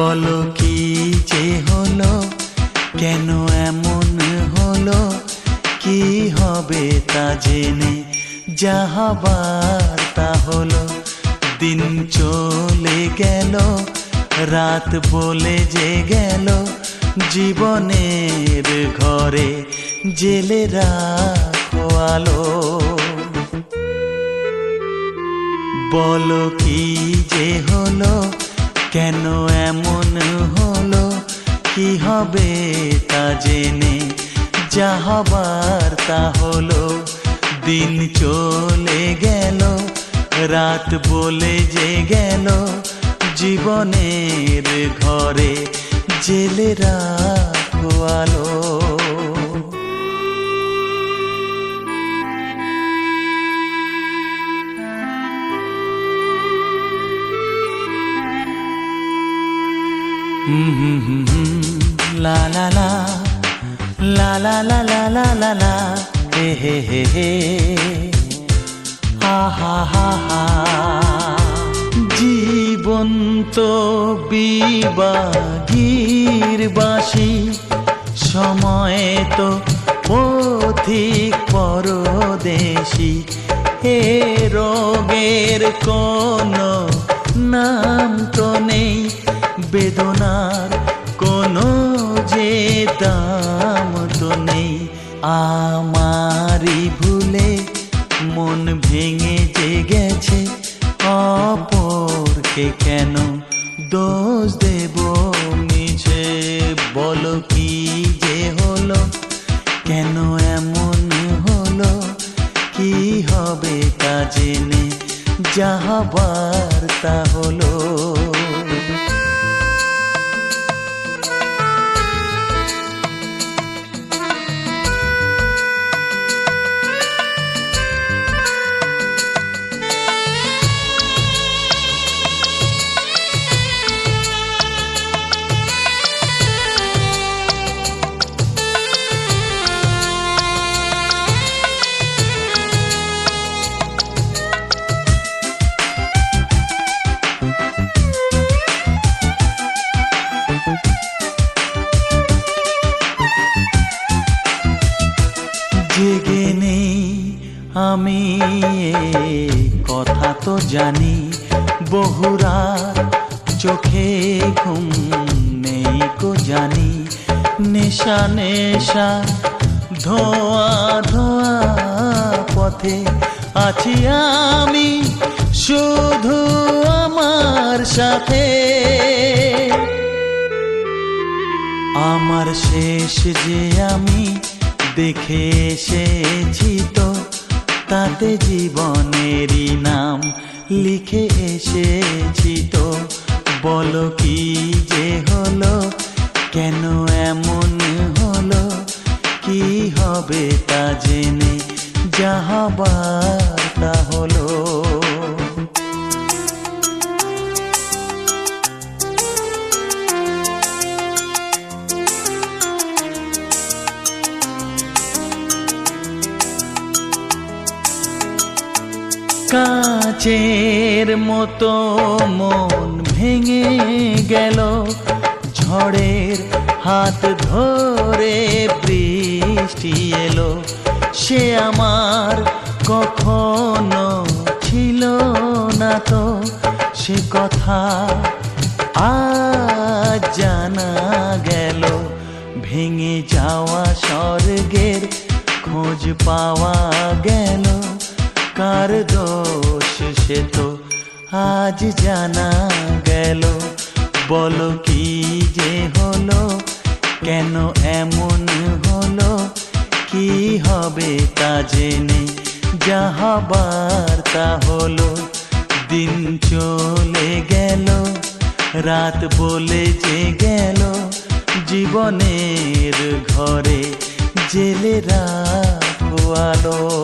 বলো কি যে হলো? কেন এমন হলো? কি হবে তা জেনে যাহাবার তা হলো, দিন চলে গেল, রাত বলে যে গেল, জীবনের ঘরে জেলে রাখো আলো। বলো কি যে হলো? কেন এমন হলো? কি হবে তা জেনে যা হবার তা হলো। দিন চলে গেল, রাত বলে যে গেল। জীবনের ঘরে জেলে রাখো আলো। লা লা লা লা লা লা লা লা লা লা হে হে হে হে হা হা হা হা জীবন তো বিবাগীর বাসি সময় তো পথিক পরদেশি। হে রোগের কোন নাম তো নেই। বেদনার কোনো যে দাম তো নেই। আমারই ভুলে মন ভেঙে যে গেছে, অপরকে কেন দোষ দেব মিছে? বলো কি যে হলো? কেন এমন হলো? কি হবে তা জেনে যাহাবার তা হলো? কথা তো জানি বহুরা চোখে ঘুম নেই কো জানি। নেশা নেশা, ধোয়া ধোয়া পথে আছি আমি, শুধু আমার সাথে। আমার শেষ যে আমি দেখে এসেছি তো, তাতে জীবনেরই নাম লিখে এসেছি তো। বলো কি যে হলো, কেন এমন হলো, কি হবে তা জেনে যাহাবার কাচের মতো মন ভেঙে গেল। ঝড়ের হাত ধরে বৃষ্টি এলো। সে আমার কখনো ছিল না তো। সে কথা আজ জানা গেল। ভেঙে যাওয়া স্বর্গের খোঁজ পাওয়া গেল। কার দোষ সে তো আজ জানা গেল। বলো কি যে হলো, কেন এমন হলো, কি হবে তা জেনে যাহাবার তা হলো, দিন চলে গেল, রাত বলে যে গেল, জীবনের ঘরে জেলে রাখো আলো।